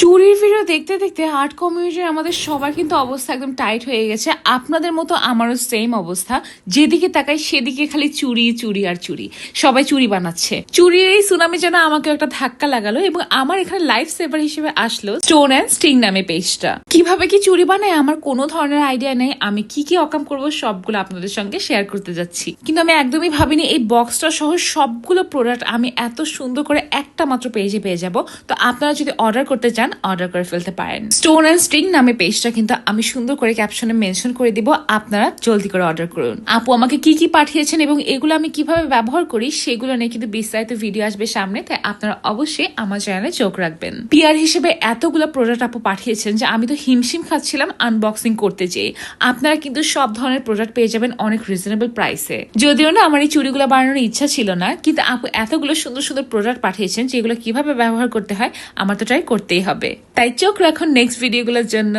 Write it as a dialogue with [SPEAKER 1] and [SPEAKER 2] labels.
[SPEAKER 1] চুরির ভিডিও দেখতে দেখতে আর্ট কমিউনিটির আমাদের সবার কিন্তু অবস্থা একদম টাইট হয়ে গেছে। আপনাদের মতো আমারও সেম অবস্থা। যেদিকে তাকাই সেদিকে খালি চুরি চুরি আর চুরি। সবাই চুরি বানাচ্ছে। চুরির এই সুনামি যেন আমাকে একটা ধাক্কা লাগালো এবং আমার এখানে লাইফ সেভার হিসেবে আসলো স্টোন অ্যান্ড স্টিং নামে পেজটা কীভাবে কি চুরি বানায় আমার কোনো ধরনের আইডিয়া নেই। আমি কি কি অকাম করব সবগুলো আপনাদের সঙ্গে শেয়ার করতে যাচ্ছি। কিন্তু আমি একদমই ভাবিনি এই বক্সটা সহ সবগুলো প্রোডাক্ট আমি এত সুন্দর করে একটা মাত্র পেজে পেয়ে যাব। তো আপনারা যদি অর্ডার করতে চান অর্ডার করে ফেলতে পারেন। স্টোন অ্যান্ড স্ট্রিং নামে পেজটা কিন্তু আমি সুন্দর করে ক্যাপশনে মেনশন করে দিব, আপনারা জলদি করে অর্ডার করুন। আপু আমাকে কি কি পাঠিয়েছেন এবং এগুলো আমি কীভাবে ব্যবহার করি, সেগুলো নিয়ে কিন্তু বিস্তারিত ভিডিও আসবে সামনে, তাই আপনারা অবশ্যই আমার চ্যানেলে চোখ রাখবেন। পিয়ার হিসেবে এতগুলো প্রোডাক্ট আপু পাঠিয়েছেন যে আমি তো হিমশিম খাচ্ছিলাম আনবক্সিং করতে যেয়ে। আপনারা কিন্তু সব ধরনের প্রোডাক্ট পেয়ে যাবেন অনেক রিজনেবল প্রাইসে যদিও না আমার এই চুড়িগুলো বানানোর ইচ্ছা ছিল না, কিন্তু আপু এতগুলো সুন্দর সুন্দর প্রোডাক্ট পাঠিয়েছেন যেগুলো কীভাবে ব্যবহার করতে হয়, আমার তো ট্রাই করতেই হবে। তাই চোখ রাখুন নেক্সট ভিডিওগুলোর জন্য।